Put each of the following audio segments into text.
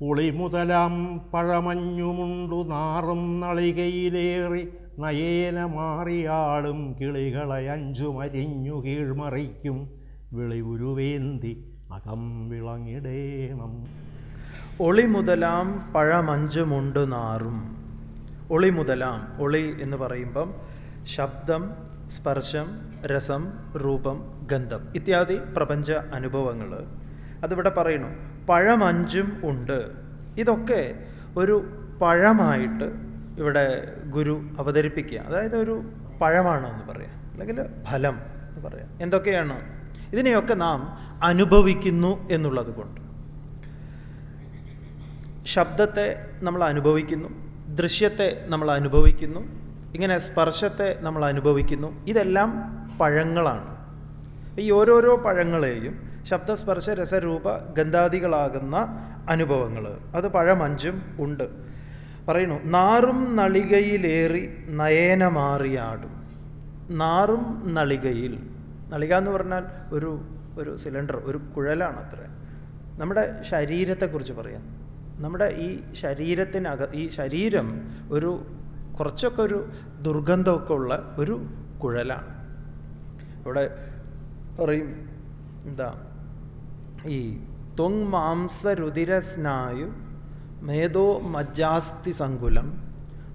പുളിമുതലാം പഴമഞ്ഞുമുണ്ടു നാറും നളികയിലേറി നയേന മാറിയാടും കിളികളെ അഞ്ചു മരിഞ്ഞു കീഴ്മറിക്കും വിളിവുരുവേന്തി അകം വിളങ്ങിടേണം. ഒളി മുതലാം പഴമഞ്ചുമുണ്ട് നാറും. ഒളി മുതലാം ഒളി എന്ന് പറയുമ്പം ശബ്ദം സ്പർശം രസം രൂപം ഗന്ധം ഇത്യാദി പ്രപഞ്ച അനുഭവങ്ങൾ അതിവിടെ പറയുന്നു പഴമഞ്ചും ഉണ്ട്. ഇതൊക്കെ ഒരു പഴമായിട്ട് ഇവിടെ ഗുരു അവതരിപ്പിക്കുക. അതായത് ഒരു പഴമാണ് എന്ന് പറയാം. അല്ലെങ്കിൽ ഫലം എന്ന് പറയാം. എന്തൊക്കെയാണ്? ഇതിനെയൊക്കെ നാം അനുഭവിക്കുന്നു എന്നുള്ളത് കൊണ്ട്. ശബ്ദത്തെ നമ്മൾ അനുഭവിക്കുന്നു ദൃശ്യത്തെ നമ്മൾ അനുഭവിക്കുന്നു ഇങ്ങനെ സ്പർശത്തെ നമ്മൾ അനുഭവിക്കുന്നു. ഇതെല്ലാം പഴങ്ങളാണ്. ഈ ഓരോരോ പഴങ്ങളെയും ശബ്ദസ്പർശ രസരൂപ ഗന്ധാദികളാകുന്ന അനുഭവങ്ങൾ അത് പഴമഞ്ചും ഉണ്ട്. പറയുന്നു നാറും നളികയിലേറി നയനമാറിയാടും. നാറും നളികയിൽ. നളിക എന്ന് പറഞ്ഞാൽ ഒരു ഒരു സിലിണ്ടർ ഒരു കുഴലാണ് അത്ര നമ്മുടെ ശരീരത്തെക്കുറിച്ച് പറയാം. നമ്മുടെ ഈ ശരീരത്തിനക ഈ ശരീരം ഒരു കുറച്ചൊക്കെ ഒരു ദുർഗന്ധമൊക്കെ ഉള്ള ഒരു കുഴലാണ്. ഇവിടെ പറയും എന്താ ഈ ത്വങ് മാംസരുതിരസ്നായു മേധോ മജ്ജാസ്തി സങ്കുലം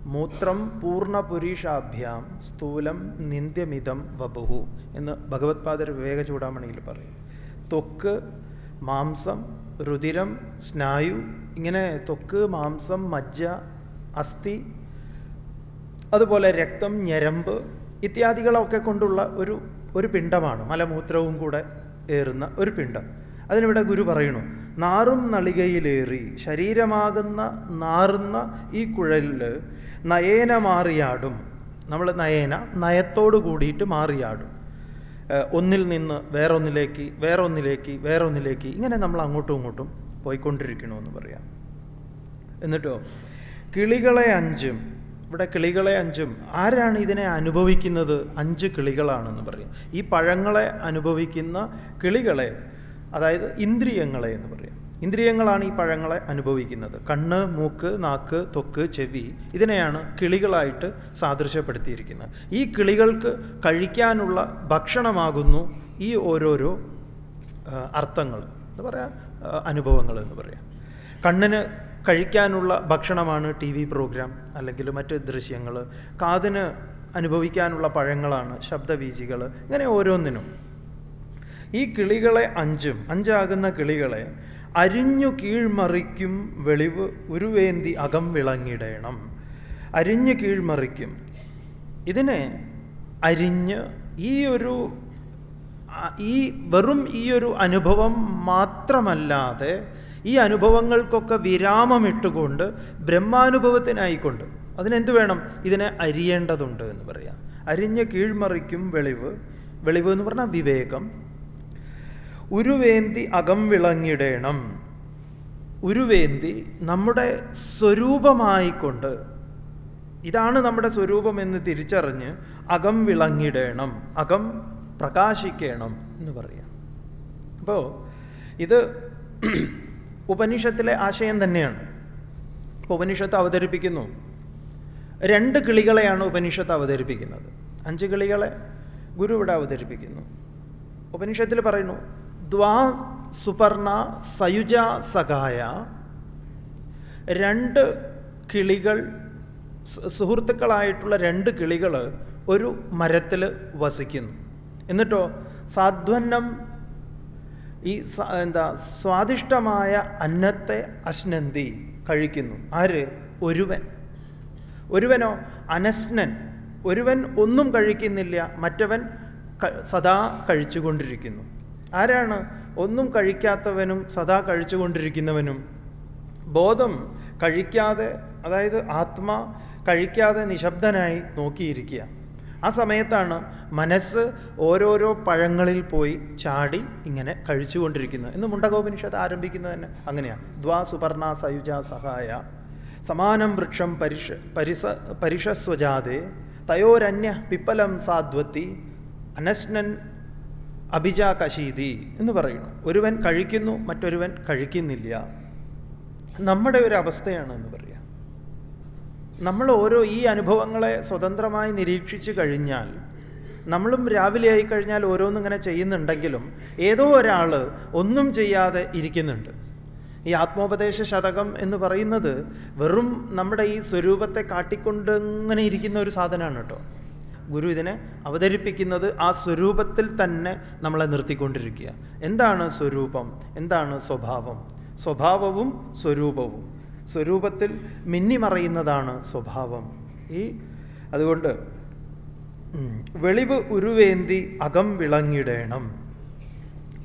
മൂത്രം പൂർണപുരീഷാഭ്യാം സ്ഥൂലം നിന്ദ്യമിതം വപുഹു എന്ന് ഭഗവത്പാദർ വിവേക ചൂടാമണിയിൽ പറയും. ത്വക്ക് മാംസം രുതിരം സ്നായു ഇങ്ങനെ ത്വക്ക് മാംസം മജ്ജ അസ്ഥി അതുപോലെ രക്തം ഞരമ്പ് ഇത്യാദികളൊക്കെ കൊണ്ടുള്ള ഒരു ഒരു പിണ്ടമാണ് മലമൂത്രവും കൂടെ ഏറുന്ന ഒരു പിണ്ടം അതിനിവിടെ ഗുരു പറയുന്നു നാറും നളികയിലേറി ശരീരമാകുന്ന നാറുന്ന ഈ കുഴലിൽ നയേന മാറിയാടും. നമ്മൾ നയേന നയത്തോട് കൂടിയിട്ട് മാറിയാടും. ഒന്നിൽ നിന്ന് വേറൊന്നിലേക്ക് വേറൊന്നിലേക്ക് വേറൊന്നിലേക്ക് ഇങ്ങനെ നമ്മൾ അങ്ങോട്ടും ഇങ്ങോട്ടും പോയിക്കൊണ്ടിരിക്കണമെന്ന് പറയാം. എന്നിട്ടോ കിളികളെ അഞ്ചും ഇവിടെ കിളികളെ അഞ്ചും ആരാണ് ഇതിനെ അനുഭവിക്കുന്നത്? അഞ്ച് കിളികളാണെന്ന് പറയും. ഈ പഴങ്ങളെ അനുഭവിക്കുന്ന കിളികളെ അതായത് ഇന്ദ്രിയങ്ങളെ എന്ന് പറയാം. ഇന്ദ്രിയങ്ങളാണ് ഈ പഴങ്ങളെ അനുഭവിക്കുന്നത്. കണ്ണ് മൂക്ക് നാക്ക് തൊക്ക് ചെവി ഇതിനെയാണ് കിളികളായിട്ട് സാദൃശ്യപ്പെടുത്തിയിരിക്കുന്നത്. ഈ കിളികൾക്ക് കഴിക്കാനുള്ള ഭക്ഷണമാകുന്നു ഈ ഓരോരോ അർത്ഥങ്ങൾ എന്ന് പറയാം അനുഭവങ്ങൾ എന്ന് പറയാം. കണ്ണിന് കഴിക്കാനുള്ള ഭക്ഷണമാണ് ടി വി പ്രോഗ്രാം അല്ലെങ്കിൽ മറ്റ് ദൃശ്യങ്ങൾ. കാതിന് അനുഭവിക്കാനുള്ള പഴങ്ങളാണ് ശബ്ദവീചികൾ. ഇങ്ങനെ ഓരോന്നിനും ഈ കിളികളെ അഞ്ചും അഞ്ചാകുന്ന കിളികളെ അരിഞ്ഞു കീഴ്മറിക്കും വെളിവ് ഉരുവേന്തി അകം വിളങ്ങിടേണം. അരിഞ്ഞു കീഴ്മറിക്കും. ഇതിനെ അരിഞ്ഞ് ഈ ഒരു ഈ വെറും ഈ ഒരു അനുഭവം മാത്രമല്ലാതെ ഈ അനുഭവങ്ങൾക്കൊക്കെ വിരാമമിട്ടുകൊണ്ട് ബ്രഹ്മാനുഭവത്തിനായിക്കൊണ്ട് അതിനെന്ത് വേണം? ഇതിനെ അരിയേണ്ടതുണ്ട് എന്ന് പറയാം. അരിഞ്ഞ് കീഴ്മറിക്കും വെളിവ് വെളിവ് എന്ന് പറഞ്ഞാൽ വിവേകം. ഉരുവേന്തി അകം വിളങ്ങിടേണം. ഉരുവേന്തി നമ്മുടെ സ്വരൂപമായിക്കൊണ്ട് ഇതാണ് നമ്മുടെ സ്വരൂപം എന്ന് തിരിച്ചറിഞ്ഞ് അകം വിളങ്ങിടേണം അകം പ്രകാശിക്കണം എന്ന് പറയാം. അപ്പോൾ ഇത് ഉപനിഷത്തിലെ ആശയം തന്നെയാണ്. ഉപനിഷത്ത് അവതരിപ്പിക്കുന്നു. രണ്ട് കിളികളെയാണ് ഉപനിഷത്ത് അവതരിപ്പിക്കുന്നത്. അഞ്ച് കിളികളെ ഗുരു ഇവിടെ അവതരിപ്പിക്കുന്നു. ഉപനിഷത്തിൽ പറയുന്നു ദ്വാ സുപർണ സയുജ സഖായ. രണ്ട് കിളികൾ സുഹൃത്തുക്കളായിട്ടുള്ള രണ്ട് കിളികൾ ഒരു മരത്തിൽ വസിക്കുന്നു. എന്നിട്ടോ സാധ്വന്നം ഈ എന്താ സ്വാദിഷ്ടമായ അന്നത്തെ അശ്നന്തി കഴിക്കുന്നു. ആര്? ഒരുവൻ. ഒരുവനോ? അനശ്നൻ. ഒരുവൻ ഒന്നും കഴിക്കുന്നില്ല മറ്റവൻ സദാ കഴിച്ചുകൊണ്ടിരിക്കുന്നു. ആരാണ്? ഒന്നും കഴിക്കാത്തവനും സദാ കഴിച്ചുകൊണ്ടിരിക്കുന്നവനും. ബോധം കഴിക്കാതെ അതായത് ആത്മാ കഴിക്കാതെ നിശബ്ദനായി നോക്കിയിരിക്കുക. ആ സമയത്താണ് മനസ്സ് ഓരോരോ പഴങ്ങളിൽ പോയി ചാടി ഇങ്ങനെ കഴിച്ചുകൊണ്ടിരിക്കുന്നത്. എന്ന് മുണ്ടകോപനിഷത്ത് ആരംഭിക്കുന്നത് തന്നെ അങ്ങനെയാണ് ദ്വാ സുപർണ സയുജ സഹായ. സമാനം വൃക്ഷം പരിഷ പരിസ പരിഷസ്വജാതെ. തയോരന്യ പിപ്പലം സാധ്വത്തി. അനശ്നൻ അഭിജാകശീതി എന്ന് പറയുന്നു. ഒരുവൻ കഴിക്കുന്നു മറ്റൊരുവൻ കഴിക്കുന്നില്ല. നമ്മുടെ ഒരു അവസ്ഥയാണ് എന്ന് പറയാം. നമ്മൾ ഓരോ ഈ അനുഭവങ്ങളെ സ്വതന്ത്രമായി നിരീക്ഷിച്ചു കഴിഞ്ഞാൽ നമ്മളും രാവിലെ ആയി കഴിഞ്ഞാൽ ഓരോന്നിങ്ങനെ ചെയ്യുന്നുണ്ടെങ്കിലും ഏതോ ഒരാൾ ഒന്നും ചെയ്യാതെ ഇരിക്കുന്നുണ്ട്. ഈ ആത്മോപദേശ ശതകം എന്ന് പറയുന്നത് വെറും നമ്മുടെ ഈ സ്വരൂപത്തെ കാട്ടിക്കൊണ്ട് ഇങ്ങനെ ഇരിക്കുന്ന ഒരു സാധനമാണ് കേട്ടോ. ഗുരു ഇതിനെ അവതരിപ്പിക്കുന്നത് ആ സ്വരൂപത്തിൽ തന്നെ നമ്മളെ നിർത്തിക്കൊണ്ടിരിക്കുക. എന്താണ് സ്വരൂപം? എന്താണ് സ്വഭാവം? സ്വഭാവവും സ്വരൂപവും. സ്വരൂപത്തിൽ മിന്നിമറയുന്നതാണ് സ്വഭാവം. ഈ അതുകൊണ്ട് വെളിവ് ഉരുവേന്തി അകം വിളങ്ങിടേണം.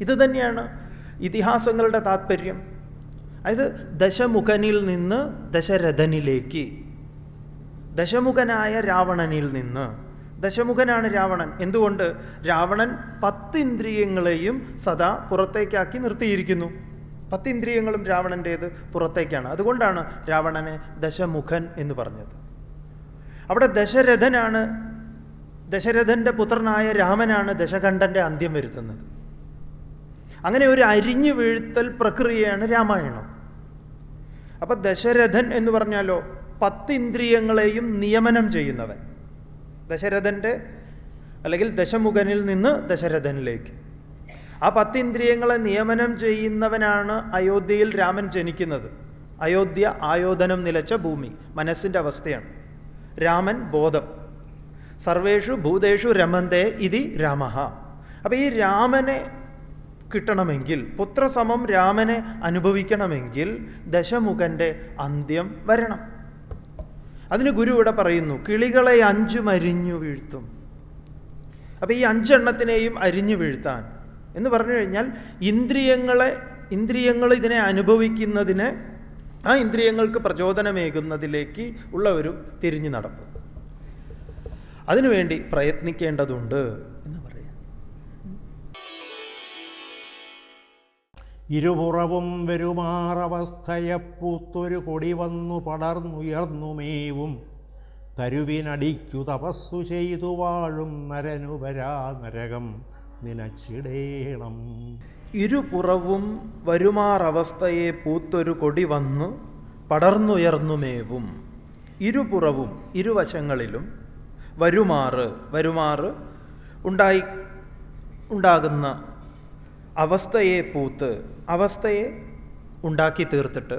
ഇത് തന്നെയാണ് ഇതിഹാസങ്ങളുടെ താത്പര്യം. അതായത് ദശമുഖനിൽ നിന്ന് ദശരഥനിലേക്ക് ദശമുഖനായ രാവണനിൽ നിന്ന് ദശമുഖനാണ് രാവണൻ. എന്തുകൊണ്ട്? രാവണൻ പത്തിന്ദ്രിയങ്ങളെയും സദാ പുറത്തേക്കാക്കി നിർത്തിയിരിക്കുന്നു. പത്തിന്ദ്രിയങ്ങളും രാവണന്റേത് പുറത്തേക്കാണ്. അതുകൊണ്ടാണ് രാവണനെ ദശമുഖൻ എന്ന് പറഞ്ഞത്. അവിടെ ദശരഥനാണ് ദശരഥന്റെ പുത്രനായ രാമനാണ് ദശകണ്ഠന്റെ അന്ത്യം വരുത്തുന്നത്. അങ്ങനെ ഒരു അരിഞ്ഞു വീഴ്ത്തൽ പ്രക്രിയയാണ് രാമായണം. അപ്പം ദശരഥൻ എന്ന് പറഞ്ഞാലോ പത്ത് ഇന്ദ്രിയങ്ങളെയും നിയമനം ചെയ്യുന്നവൻ. ദശരഥന്റെ അല്ലെങ്കിൽ ദശമുഖനിൽ നിന്ന് ദശരഥനിലേക്ക്. ആ പത്തിന്ദ്രിയങ്ങളെ നിയമനം ചെയ്യുന്നവനാണ് അയോധ്യയിൽ രാമൻ ജനിക്കുന്നത്. അയോധ്യ ആയോധനം നിലച്ച ഭൂമി മനസ്സിന്റെ അവസ്ഥയാണ്. രാമൻ ബോധം. സർവേഷു ഭൂതേഷു രമന്തേ ഇതി രാമ അപ്പം ഈ രാമനെ കിട്ടണമെങ്കിൽ പുത്രസമം രാമനെ അനുഭവിക്കണമെങ്കിൽ ദശമുഖന്റെ അന്ത്യം വരണം. അതിന് ഗുരു ഇവിടെ പറയുന്നു കിളികളെ അഞ്ചും അരിഞ്ഞു വീഴ്ത്തും. അപ്പം ഈ അഞ്ചെണ്ണത്തിനെയും അരിഞ്ഞു വീഴ്ത്താൻ. എന്ന് പറഞ്ഞു കഴിഞ്ഞാൽ ഇന്ദ്രിയങ്ങളെ ഇന്ദ്രിയങ്ങൾ ഇതിനെ അനുഭവിക്കുന്നതിന് ആ ഇന്ദ്രിയങ്ങൾക്ക് പ്രചോദനമേകുന്നതിലേക്ക് ഉള്ള ഒരു തിരിഞ്ഞു നടപ്പ്. അതിനുവേണ്ടി പ്രയത്നിക്കേണ്ടതുണ്ട്. ഇരുപുറവും വരുമാറവസ്ഥയപ്പൂത്തൊരു കൊടി വന്നു പടർന്നുയർന്നുമേവും തരുവിനടിക്കു തപസ്സു ചെയ്തു വാഴും നരനു വരാ നരകം നിനച്ചിടേണം. ഇരുപുറവും വരുമാറവസ്ഥയെ പൂത്തൊരു കൊടി വന്നു പടർന്നുയർന്നുമേവും ഇരുപുറവും ഇരുവശങ്ങളിലും വരുമാറ് വരുമാറ് ഉണ്ടായി ഉണ്ടാകുന്ന അവസ്ഥയെ പൂത്ത് അവസ്ഥയെ ഉണ്ടാക്കി തീർത്തിട്ട്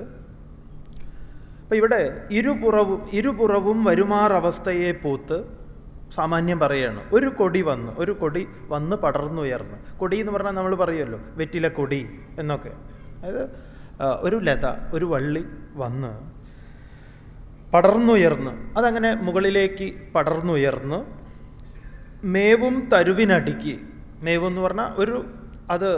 അപ്പം ഇവിടെ ഇരുപുറവും ഇരുപുറവും വരുമാറവസ്ഥയെ പൂത്ത് സാമാന്യം പറയാണ് ഒരു കൊടി വന്ന് ഒരു കൊടി വന്ന് പടർന്നുയർന്ന്. കൊടി എന്ന് പറഞ്ഞാൽ നമ്മൾ പറയുമല്ലോ വെറ്റില കൊടി എന്നൊക്കെ. അതായത് ഒരു ലത ഒരു വള്ളി വന്ന് പടർന്നുയർന്ന് അതങ്ങനെ മുകളിലേക്ക് പടർന്നുയർന്ന് മേവും തരുവിനടുക്കി മേവ് എന്ന് പറഞ്ഞാൽ ഒരു അത്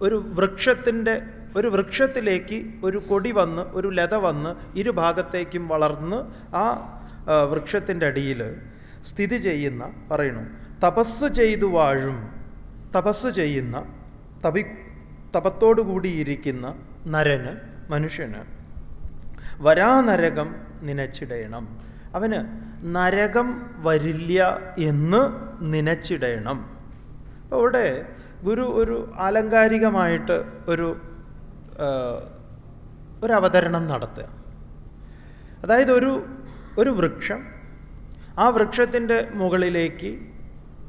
ഒരു വൃക്ഷത്തിന്റെ ഒരു വൃക്ഷത്തിലേക്ക് ഒരു കൊടി വന്ന് ഒരു ലത വന്ന് ഇരുഭാഗത്തേക്കും വളർന്ന് ആ വൃക്ഷത്തിന്റെ അടിയിൽ സ്ഥിതി ചെയ്യുന്ന പറയണു തപസ് ചെയ്തു വാഴും തപസ് ചെയ്യുന്ന തപി തപത്തോടു കൂടിയിരിക്കുന്ന നരന് മനുഷ്യന്. വരാനരകം നനച്ചിടയണം അവന് നരകം വരില്ല എന്ന് നനച്ചിടയണം അപ്പോൾ ഗുരു ഒരു ആലങ്കാരികമായിട്ട് ഒരു ഒരു അവതരണം നടത്തുക. അതായത് ഒരു ഒരു വൃക്ഷം ആ വൃക്ഷത്തിന്റെ മുകളിലേക്ക്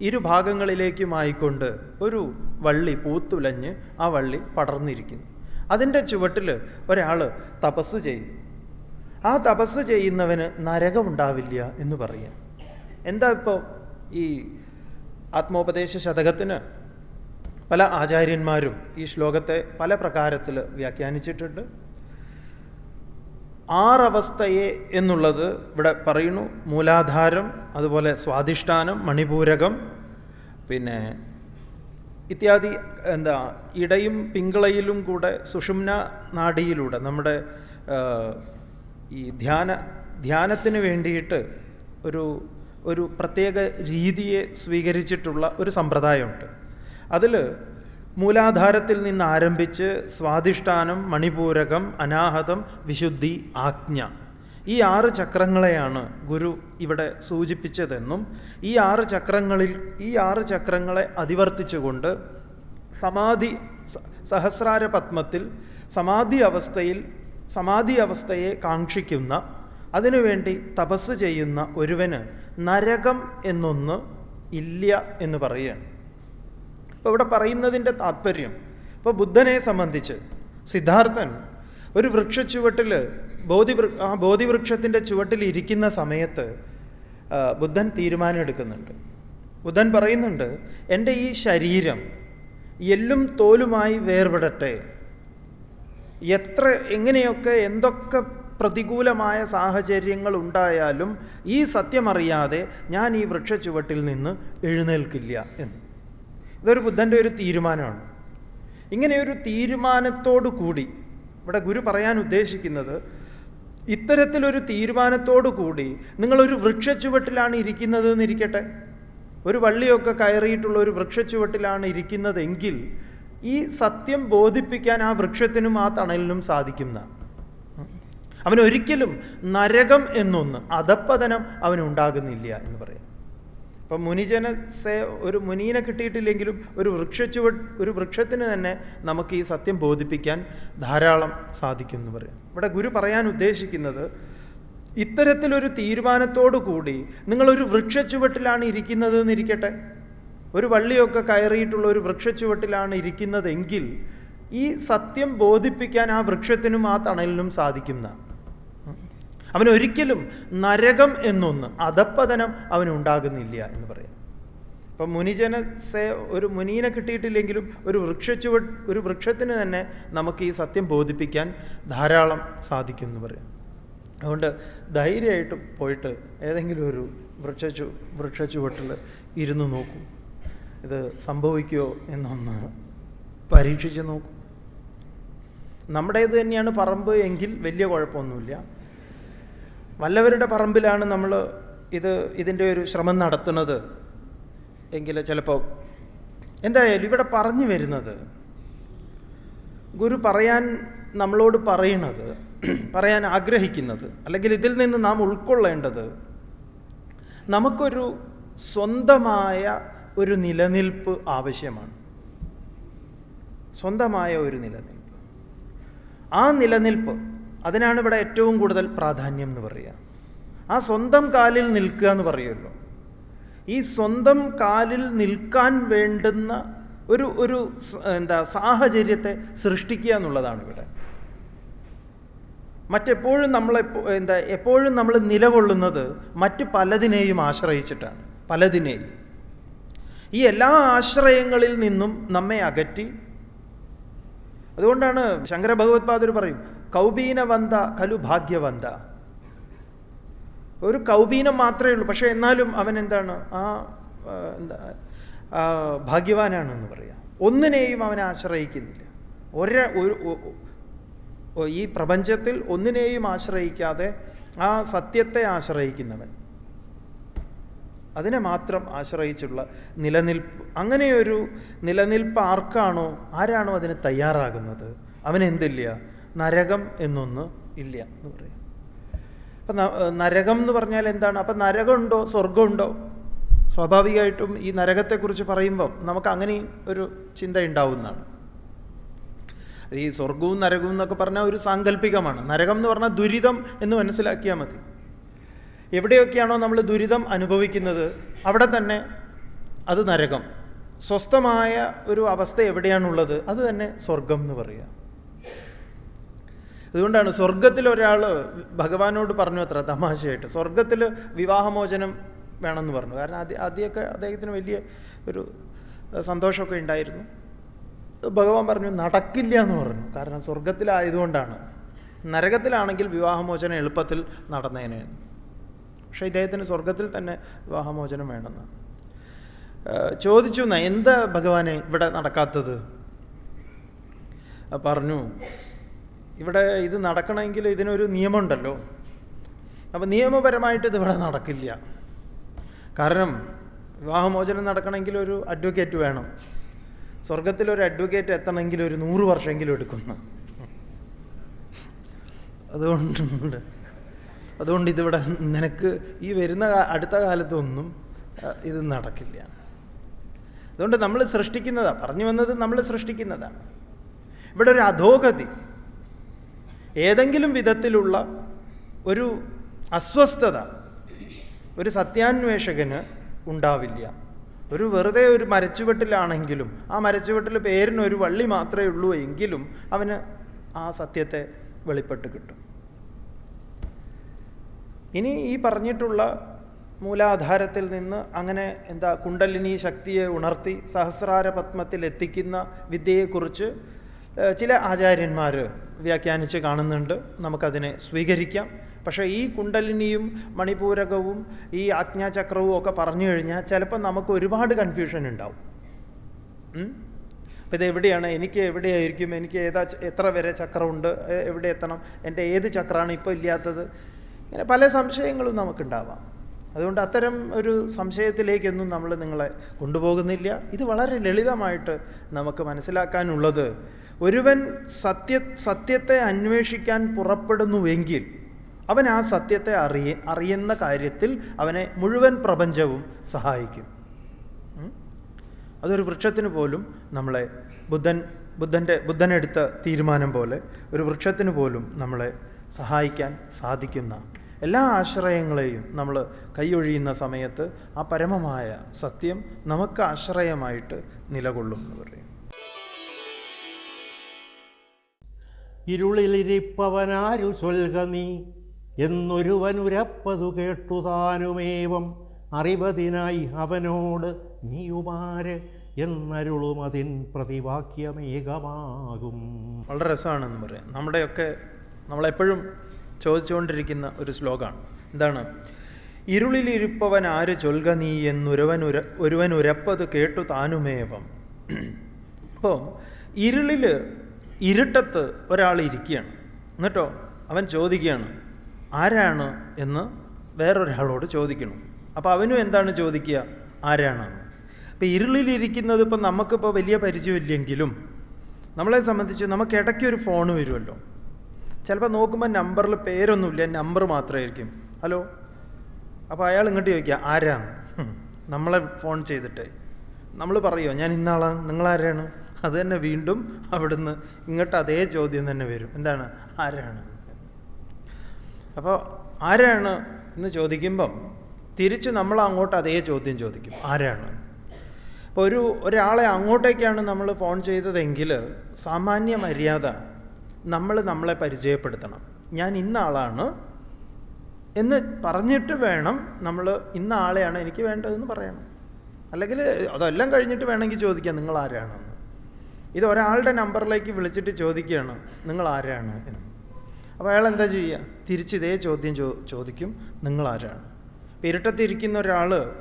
ഇരുഭാഗങ്ങളിലേക്കുമായിക്കൊണ്ട് ഒരു വള്ളി പൂത്തുലഞ്ഞ് ആ വള്ളി പടർന്നിരിക്കുന്നു. അതിന്റെ ചുവട്ടിൽ ഒരാൾ തപസ് ചെയ്യുന്നു. ആ തപസ് ചെയ്യുന്നവന് നരകമുണ്ടാവില്ല എന്ന് പറയാം എന്താ ഇപ്പോൾ ഈ ആത്മോപദേശ ശതകത്തിന് പല ആചാര്യന്മാരും ഈ ശ്ലോകത്തെ പല പ്രകാരത്തിൽ വ്യാഖ്യാനിച്ചിട്ടുണ്ട്. ആറവസ്ഥയെ എന്നുള്ളത് ഇവിടെ പറയുന്നു. മൂലാധാരം അതുപോലെ സ്വാധിഷ്ഠാനം മണിപൂരകം പിന്നെ ഇത്യാദി എന്താ ഇടയും പിങ്കളയിലും കൂടെ സുഷുമ്ന നാഡിയിലൂടെ നമ്മുടെ ഈ ധ്യാന ധ്യാനത്തിന് വേണ്ടിയിട്ട് ഒരു ഒരു പ്രത്യേക രീതിയെ സ്വീകരിച്ചിട്ടുള്ള ഒരു സമ്പ്രദായമുണ്ട്. അതിൽ മൂലാധാരത്തിൽ നിന്ന് ആരംഭിച്ച് സ്വാധിഷ്ഠാനം മണിപൂരകം അനാഹതം വിശുദ്ധി ആജ്ഞ. ഈ ആറ് ചക്രങ്ങളെയാണ് ഗുരു ഇവിടെ സൂചിപ്പിച്ചതെന്നും ഈ ആറ് ചക്രങ്ങളിൽ ഈ ആറ് ചക്രങ്ങളെ അതിവർത്തിച്ചുകൊണ്ട് സമാധി സഹസ്രാര പത്മത്തിൽ സമാധി അവസ്ഥയിൽ സമാധി അവസ്ഥയെ കാക്ഷിക്കുന്ന അതിനുവേണ്ടി തപസ് ചെയ്യുന്ന ഒരുവന് നരകം എന്നൊന്ന് ഇല്ല എന്ന് പറയുകയാണ്. അപ്പോൾ ഇവിടെ പറയുന്നതിന്റെ താത്പര്യം ഇപ്പോൾ ബുദ്ധനെ സംബന്ധിച്ച് സിദ്ധാർത്ഥൻ ഒരു വൃക്ഷച്ചുവട്ടിൽ ബോധി ആ ബോധിവൃക്ഷത്തിന്റെ ചുവട്ടിൽ ഇരിക്കുന്ന സമയത്ത് ബുദ്ധൻ തീരുമാനമെടുക്കുന്നുണ്ട്. ബുദ്ധൻ പറയുന്നുണ്ട് എന്റെ ഈ ശരീരം എല്ലും തോലുമായി വേർപെടട്ടെ. എത്ര എങ്ങനെയൊക്കെ എന്തൊക്കെ പ്രതികൂലമായ സാഹചര്യങ്ങൾ ഉണ്ടായാലും ഈ സത്യമറിയാതെ ഞാൻ ഈ വൃക്ഷച്ചുവട്ടിൽ നിന്ന് എഴുന്നേൽക്കില്ല എന്ന്. ഇതൊരു ബുദ്ധന്റെ ഒരു തീരുമാനമാണ്. ഇങ്ങനെ ഒരു തീരുമാനത്തോടു കൂടി ഇവിടെ ഗുരു പറയാൻ ഉദ്ദേശിക്കുന്നത് ഇത്തരത്തിലൊരു തീരുമാനത്തോടു കൂടി നിങ്ങളൊരു വൃക്ഷച്ചുവട്ടിലാണ് ഇരിക്കുന്നത് എന്നിരിക്കട്ടെ ഒരു വള്ളിയൊക്കെ കയറിയിട്ടുള്ള ഒരു വൃക്ഷച്ചുവട്ടിലാണ് ഇരിക്കുന്നതെങ്കിൽ ഈ സത്യം ബോധിപ്പിക്കാൻ ആ വൃക്ഷത്തിനും ആ തണലിനും സാധിക്കുന്ന. അവനൊരിക്കലും നരകം എന്നൊന്ന് അധപ്പതനം അവനുണ്ടാകുന്നില്ല എന്ന് പറയാം. ഇപ്പം മുനിജന സേ ഒരു മുനീനെ കിട്ടിയിട്ടില്ലെങ്കിലും ഒരു വൃക്ഷച്ചുവ ഒരു വൃക്ഷത്തിന് തന്നെ നമുക്ക് ഈ സത്യം ബോധിപ്പിക്കാൻ ധാരാളം സാധിക്കും എന്ന് പറയാം. ഇവിടെ ഗുരു പറയാൻ ഉദ്ദേശിക്കുന്നത് ഇത്തരത്തിലൊരു തീരുമാനത്തോടു കൂടി നിങ്ങളൊരു വൃക്ഷച്ചുവട്ടിലാണ് ഇരിക്കുന്നത് എന്നിരിക്കട്ടെ ഒരു വള്ളിയൊക്കെ കയറിയിട്ടുള്ള ഒരു വൃക്ഷച്ചുവട്ടിലാണ് ഇരിക്കുന്നതെങ്കിൽ ഈ സത്യം ബോധിപ്പിക്കാൻ ആ വൃക്ഷത്തിനും ആ തണലിനും സാധിക്കുന്ന അവനൊരിക്കലും നരകം എന്നൊന്ന് അധപ്പതനം അവനുണ്ടാകുന്നില്ല എന്ന് പറയാം. ഇപ്പം മുനിജന സേ ഒരു മുനീനെ കിട്ടിയിട്ടില്ലെങ്കിലും ഒരു വൃക്ഷച്ചുവ ഒരു വൃക്ഷത്തിന് തന്നെ നമുക്ക് ഈ സത്യം ബോധിപ്പിക്കാൻ ധാരാളം സാധിക്കും എന്ന് പറയാം. അതുകൊണ്ട് ധൈര്യമായിട്ട് പോയിട്ട് ഏതെങ്കിലും ഒരു വൃക്ഷച്ചു വൃക്ഷച്ചുവട്ടിൽ ഇരുന്ന് നോക്കും. ഇത് സംഭവിക്കുമോ എന്നൊന്ന് പരീക്ഷിച്ച് നോക്കും. നമ്മുടേത് തന്നെയാണ് പറമ്പ് എങ്കിൽ വലിയ കുഴപ്പമൊന്നുമില്ല. വല്ലവരുടെ പറമ്പിലാണ് നമ്മൾ ഇത് ഇതിന്റെ ഒരു ശ്രമം നടത്തുന്നത്. എങ്കിൽ ചിലപ്പോൾ എന്തായാലും ഇവിടെ പറഞ്ഞു വരുന്നത്. ഗുരു പറയാൻ നമ്മളോട് പറയണത് പറയാൻ ആഗ്രഹിക്കുന്നത് അല്ലെങ്കിൽ ഇതിൽ നിന്ന് നാം ഉൾക്കൊള്ളേണ്ടത് നമുക്കൊരു സ്വന്തമായ ഒരു നിലനിൽപ്പ് ആവശ്യമാണ്. സ്വന്തമായ ഒരു നിലനിൽപ്പ്. ആ നിലനിൽപ്പ് അതിനാണ് ഇവിടെ ഏറ്റവും കൂടുതൽ പ്രാധാന്യം എന്ന് പറയുക. ആ സ്വന്തം കാലിൽ നിൽക്കുക എന്ന് പറയുമല്ലോ. ഈ സ്വന്തം കാലിൽ നിൽക്കാൻ വേണ്ടുന്ന ഒരു ഒരു എന്താ സാഹചര്യത്തെ സൃഷ്ടിക്കുക എന്നുള്ളതാണ് ഇവിടെ. മറ്റെപ്പോഴും നമ്മൾ എന്താ എപ്പോഴും നമ്മൾ നിലകൊള്ളുന്നത് മറ്റ് പലതിനെയും ആശ്രയിച്ചിട്ടാണ്. പലതിനെയും. ഈ എല്ലാ ആശ്രയങ്ങളിൽ നിന്നും നമ്മെ അകറ്റി. അതുകൊണ്ടാണ് ശങ്കര ഭഗവത്പാദർ പറയും കൗബീനവന്ത കലു ഭാഗ്യവന്ത. ഒരു കൗബീനം മാത്രമേ ഉള്ളൂ. പക്ഷേ എന്നാലും അവൻ എന്താണ്? ആ എന്താ ഭാഗ്യവാനാണെന്ന് പറയാം. ഒന്നിനെയും അവൻ ആശ്രയിക്കുന്നില്ല. ഒര ഈ പ്രപഞ്ചത്തിൽ ഒന്നിനെയും ആശ്രയിക്കാതെ ആ സത്യത്തെ ആശ്രയിക്കുന്നവൻ. അതിനെ മാത്രം ആശ്രയിച്ചുള്ള നിലനിൽപ്പ്. അങ്ങനെയൊരു നിലനിൽപ്പ് ആർക്കാണോ ആരാണോ അതിന് തയ്യാറാകുന്നത്? അവനെന്തില്ല? നരകം എന്നൊന്ന് ഇല്ല എന്ന് പറയാം. അപ്പം നരകം എന്ന് പറഞ്ഞാൽ എന്താണ്? അപ്പം നരകമുണ്ടോ? സ്വർഗമുണ്ടോ സ്വാഭാവികമായിട്ടും ഈ നരകത്തെക്കുറിച്ച് പറയുമ്പം നമുക്ക് അങ്ങനെയും ഒരു ചിന്ത ഉണ്ടാവുന്നതാണ്. ഈ സ്വർഗവും നരകവും എന്നൊക്കെ പറഞ്ഞാൽ ഒരു സാങ്കല്പികമാണ്. നരകം എന്ന് പറഞ്ഞാൽ ദുരിതം എന്ന് മനസ്സിലാക്കിയാൽ മതി. എവിടെയൊക്കെയാണോ നമ്മൾ ദുരിതം അനുഭവിക്കുന്നത് അവിടെ തന്നെ അത് നരകം. സ്വസ്ഥമായ ഒരു അവസ്ഥ എവിടെയാണുള്ളത്? അത് തന്നെ സ്വർഗം എന്ന് പറയുക അതുകൊണ്ടാണ് സ്വർഗത്തിൽ ഒരാൾ ഭഗവാനോട് പറഞ്ഞു അത്ര തമാശയായിട്ട്. സ്വർഗത്തിൽ വിവാഹമോചനം വേണമെന്ന് പറഞ്ഞു. കാരണം ആദ്യ ആദ്യമൊക്കെ അദ്ദേഹത്തിന് വലിയ ഒരു സന്തോഷമൊക്കെ ഉണ്ടായിരുന്നു. ഭഗവാൻ പറഞ്ഞു നടക്കില്ല എന്ന് പറഞ്ഞു. കാരണം സ്വർഗത്തിലായതുകൊണ്ടാണ് നരകത്തിലാണെങ്കിൽ വിവാഹമോചനം എളുപ്പത്തിൽ നടന്നേനെ പക്ഷേ ഇദ്ദേഹത്തിന് സ്വർഗത്തിൽ തന്നെ വിവാഹമോചനം വേണമെന്ന്. ചോദിച്ചു എന്താ ഭഗവാനെ ഇവിടെ നടക്കാത്തത്? പറഞ്ഞു ഇവിടെ ഇത് നടക്കണമെങ്കിൽ ഇതിനൊരു നിയമമുണ്ടല്ലോ. അപ്പം നിയമപരമായിട്ട് ഇതിവിടെ നടക്കില്ല. കാരണം വിവാഹമോചനം നടക്കണമെങ്കിൽ ഒരു അഡ്വക്കേറ്റ് വേണം. സ്വർഗത്തിൽ ഒരു അഡ്വക്കേറ്റ് എത്തണമെങ്കിൽ ഒരു നൂറ് വർഷമെങ്കിലും എടുക്കുന്നു. അതുകൊണ്ട് അതുകൊണ്ട് ഇതിവിടെ നിനക്ക് ഈ വരുന്ന അടുത്ത കാലത്തൊന്നും ഇത് നടക്കില്ല. അതുകൊണ്ട് നമ്മൾ സൃഷ്ടിക്കുന്നതാണ് പറഞ്ഞു വന്നത് നമ്മൾ സൃഷ്ടിക്കുന്നതാണ് ഇവിടെ ഒരു അധോഗതി. ഏതെങ്കിലും വിധത്തിലുള്ള ഒരു അസ്വസ്ഥത ഒരു സത്യാന്വേഷകന് ഉണ്ടാവില്ല. ഒരു വെറുതെ ഒരു മരച്ചുവെട്ടിലാണെങ്കിലും ആ മരച്ചുവെട്ടിൽ പേരിന് ഒരു വള്ളി മാത്രമേ ഉള്ളൂ എങ്കിലും അവന് ആ സത്യത്തെ വെളിപ്പെട്ട് കിട്ടും. ഇനി ഈ പറഞ്ഞിട്ടുള്ള മൂലാധാരത്തിൽ നിന്ന് അങ്ങനെ എന്താ കുണ്ടലിനി ശക്തിയെ ഉണർത്തി സഹസ്രാര പത്മത്തിൽ എത്തിക്കുന്ന വിദ്യയെക്കുറിച്ച് ചില ആചാര്യന്മാർ വ്യാഖ്യാനിച്ച് കാണുന്നുണ്ട്. നമുക്കതിനെ സ്വീകരിക്കാം. പക്ഷേ ഈ കുണ്ടലിനിയും മണിപൂരകവും ഈ ആജ്ഞാചക്രവും ഒക്കെ പറഞ്ഞു കഴിഞ്ഞാൽ ചിലപ്പോൾ നമുക്ക് ഒരുപാട് കൺഫ്യൂഷൻ ഉണ്ടാവും. അപ്പം ഇത് എവിടെയാണ്? എനിക്ക് എവിടെയായിരിക്കും? എനിക്ക് ഏതാ എത്ര വരെ ചക്രമുണ്ട്? എവിടെ എത്തണം? എന്റെ ഏത് ചക്രമാണ് ഇപ്പോൾ ഇല്ലാത്തത്? ഇങ്ങനെ പല സംശയങ്ങളും നമുക്കുണ്ടാവാം. അതുകൊണ്ട് അത്തരം ഒരു സംശയത്തിലേക്കൊന്നും നമ്മൾ നിങ്ങളെ കൊണ്ടുപോകുന്നില്ല. ഇത് വളരെ ലളിതമായിട്ട് നമുക്ക് മനസ്സിലാക്കാനുള്ളത് ഒരുവൻ സത്യ സത്യത്തെ അന്വേഷിക്കാൻ പുറപ്പെടുന്നുവെങ്കിൽ അവൻ ആ സത്യത്തെ അറിയ അറിയുന്ന കാര്യത്തിൽ അവനെ മുഴുവൻ പ്രപഞ്ചവും സഹായിക്കും. അതൊരു വൃക്ഷത്തിന് പോലും നമ്മളെ ബുദ്ധൻ ബുദ്ധന്റെ ബുദ്ധനെടുത്ത തീരുമാനം പോലെ ഒരു വൃക്ഷത്തിന് പോലും നമ്മളെ സഹായിക്കാൻ സാധിക്കുന്ന എല്ലാ ആശ്രയങ്ങളെയും നമ്മൾ കൈയൊഴിയുന്ന സമയത്ത് ആ പരമമായ സത്യം നമുക്ക് ആശ്രയമായിട്ട് നിലകൊള്ളും എന്ന് പറയും. ഇരുളിലിരിപ്പവനാരു ചൊൽക നീ. എന്നൊരുവനുരപ്പതു കേട്ടു താനുമേവം. അറിവതിനായി അവനോട് നീയുമാര് എന്നരുളും അതിൻ പ്രതിവാക്യമേകമാകും. വളരെ രസമാണെന്ന് പറയാം. നമ്മുടെയൊക്കെ നമ്മളെപ്പോഴും ചോദിച്ചുകൊണ്ടിരിക്കുന്ന ഒരു ശ്ലോകമാണ്. എന്താണ്? ഇരുളിലിരിപ്പവൻ ആര് ചൊൽക നീ എന്നൊരുവനുര ഒരുവൻ ഉരപ്പത് കേട്ടു താനുമേവം. അപ്പോൾ ഇരുളിൽ ഇരുട്ടത്ത് ഒരാൾ ഇരിക്കുകയാണ്. എന്നിട്ടോ അവൻ ചോദിക്കുകയാണ് ആരാണ്? എന്ന് വേറൊരാളോട് ചോദിക്കണം അപ്പോൾ അവനും എന്താണ് ചോദിക്കുക? ആരാണെന്ന് അപ്പോൾ ഇരുളിലിരിക്കുന്നത് ഇപ്പം നമുക്കിപ്പോൾ വലിയ പരിചയമില്ലെങ്കിലും നമ്മളെ സംബന്ധിച്ച് നമുക്ക് ഇടയ്ക്ക് ഒരു ഫോൺ വരുമല്ലോ. ചിലപ്പോൾ നോക്കുമ്പോൾ നമ്പറിൽ പേരൊന്നുമില്ല നമ്പർ മാത്രമായിരിക്കും. ഹലോ? അപ്പോൾ അയാൾ ഇങ്ങോട്ട് ചോദിക്കുക ആരാണ്? നമ്മളെ ഫോൺ ചെയ്തിട്ട്. നമ്മൾ പറയുമോ ഞാൻ ഇന്നാളാണ് നിങ്ങളാരാണ്? അത് തന്നെ വീണ്ടും അവിടുന്ന് ഇങ്ങോട്ട് അതേ ചോദ്യം തന്നെ വരും. എന്താണ്? ആരാണ്? അപ്പോൾ ആരാണ് എന്ന് ചോദിക്കുമ്പം തിരിച്ച് നമ്മൾ അങ്ങോട്ട് അതേ ചോദ്യം ചോദിക്കും. ആരാണ്? ഇപ്പോൾ ഒരു ഒരാളെ അങ്ങോട്ടേക്കാണ് നമ്മൾ ഫോൺ ചെയ്തതെങ്കിൽ സാമാന്യ മര്യാദ നമ്മൾ നമ്മളെ പരിചയപ്പെടുത്തണം. ഞാൻ ഇന്ന ആളാണ് എന്ന് പറഞ്ഞിട്ട് വേണം നമ്മൾ ഇന്ന ആളെയാണ് എനിക്ക് വേണ്ടതെന്ന് പറയണം. അല്ലെങ്കിൽ അതെല്ലാം കഴിഞ്ഞിട്ട് വേണമെങ്കിൽ ചോദിക്കാം നിങ്ങൾ ആരാണെന്ന് ഇത് ഒരാളുടെ നമ്പറിലേക്ക് വിളിച്ചിട്ട് ചോദിക്കുകയാണ് നിങ്ങൾ ആരാണ് എന്ന്. അപ്പോൾ അയാൾ എന്താ ചെയ്യുക? തിരിച്ച് ഇതേ ചോദ്യം ചോ ചോദിക്കും നിങ്ങൾ ആരാണ് ഇപ്പം ഇരുട്ടത്തിരിക്കുന്ന ഒരാൾ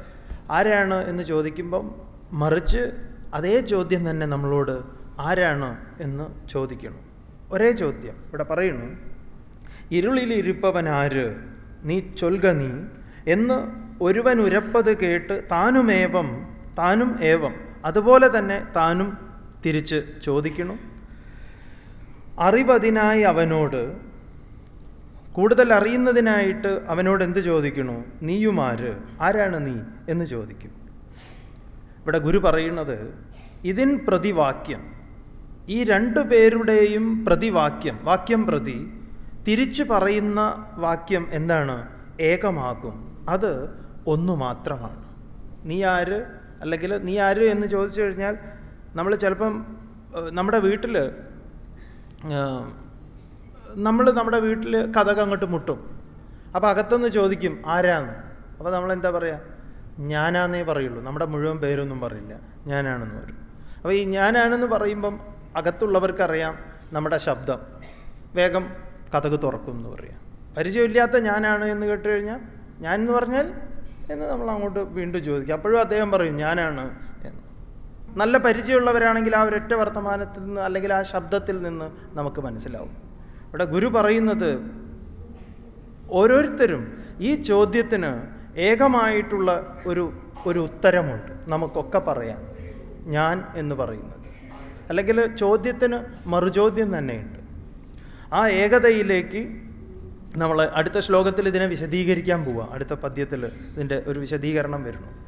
ആരാണ്? എന്ന് ചോദിക്കുമ്പം മറിച്ച് അതേ ചോദ്യം തന്നെ നമ്മളോട് ആരാണ്? എന്ന് ചോദിക്കണം. ഒരേ ചോദ്യം. ഇവിടെ പറയുന്നു ഇരുളിലിരിപ്പവൻ ആര് നീ ചൊൽക നീ? എന്ന് ഒരുവൻ ഉരപ്പത് കേട്ട് താനുമേവം താനും ഏവം അതുപോലെ തന്നെ താനും തിരിച്ച് ചോദിക്കുന്നു. അറിവതിനായി അവനോട് കൂടുതൽ അറിയുന്നതിനായിട്ട് അവനോട് എന്ത് ചോദിക്കുന്നു? നീയുമാര് ആരാണ് നീ? എന്ന് ചോദിക്കും. ഇവിടെ ഗുരു പറയുന്നത് ഇതിൻ പ്രതിവാക്യം ഈ രണ്ടു പേരുടെയും പ്രതിവാക്യം വാക്യം പ്രതി തിരിച്ചു പറയുന്ന വാക്യം എന്താണ്? ഏകമാകും. അത് ഒന്നു മാത്രമാണ്. നീ ആര്? അല്ലെങ്കിൽ നീ ആര് എന്ന് ചോദിച്ചു കഴിഞ്ഞാൽ നമ്മൾ ചിലപ്പം നമ്മുടെ വീട്ടിൽ നമ്മൾ നമ്മുടെ വീട്ടിൽ കഥക അങ്ങോട്ട് മുട്ടും. അപ്പോൾ അകത്തുനിന്ന് ചോദിക്കും ആരാന്ന്? അപ്പോൾ നമ്മൾ എന്താ പറയുക ഞാനാന്നേ പറയുള്ളൂ. നമ്മുടെ മുഴുവൻ പേരൊന്നും പറയില്ല. ഞാനാണെന്ന് പറയും. അപ്പോൾ ഈ ഞാനാണെന്ന് പറയുമ്പം അകത്തുള്ളവർക്കറിയാം നമ്മുടെ ശബ്ദം. വേഗം കഥക് തുറക്കും എന്ന് പറയാം. പരിചയമില്ലാത്ത ഞാനാണ് എന്ന് കേട്ട് കഴിഞ്ഞാൽ ഞാൻ എന്ന് പറഞ്ഞാൽ? എന്ന് നമ്മൾ അങ്ങോട്ട് വീണ്ടും ചോദിക്കും. അപ്പോഴും അദ്ദേഹം പറയും ഞാനാണ്. നല്ല പരിചയമുള്ളവരാണെങ്കിൽ ആ ഒരൊറ്റ വർത്തമാനത്തിൽ നിന്ന് അല്ലെങ്കിൽ ആ ശബ്ദത്തിൽ നിന്ന് നമുക്ക് മനസ്സിലാവും. ഇവിടെ ഗുരു പറയുന്നത് ഓരോരുത്തരും ഈ ചോദ്യത്തിന് ഏകമായിട്ടുള്ള ഒരു ഒരു ഉത്തരമുണ്ട്. നമുക്കൊക്കെ പറയാം. ഞാൻ എന്ന് പറയുന്നത്. അല്ലെങ്കിൽ ചോദ്യത്തിന് മറുചോദ്യം തന്നെയുണ്ട്. ആ ഏകതയിലേക്ക് നമ്മൾ അടുത്ത ശ്ലോകത്തിൽ ഇതിനെ വിശദീകരിക്കാൻ പോവുക അടുത്ത പദ്യത്തിൽ ഇതിന്റെ ഒരു വിശദീകരണം വരുന്നു.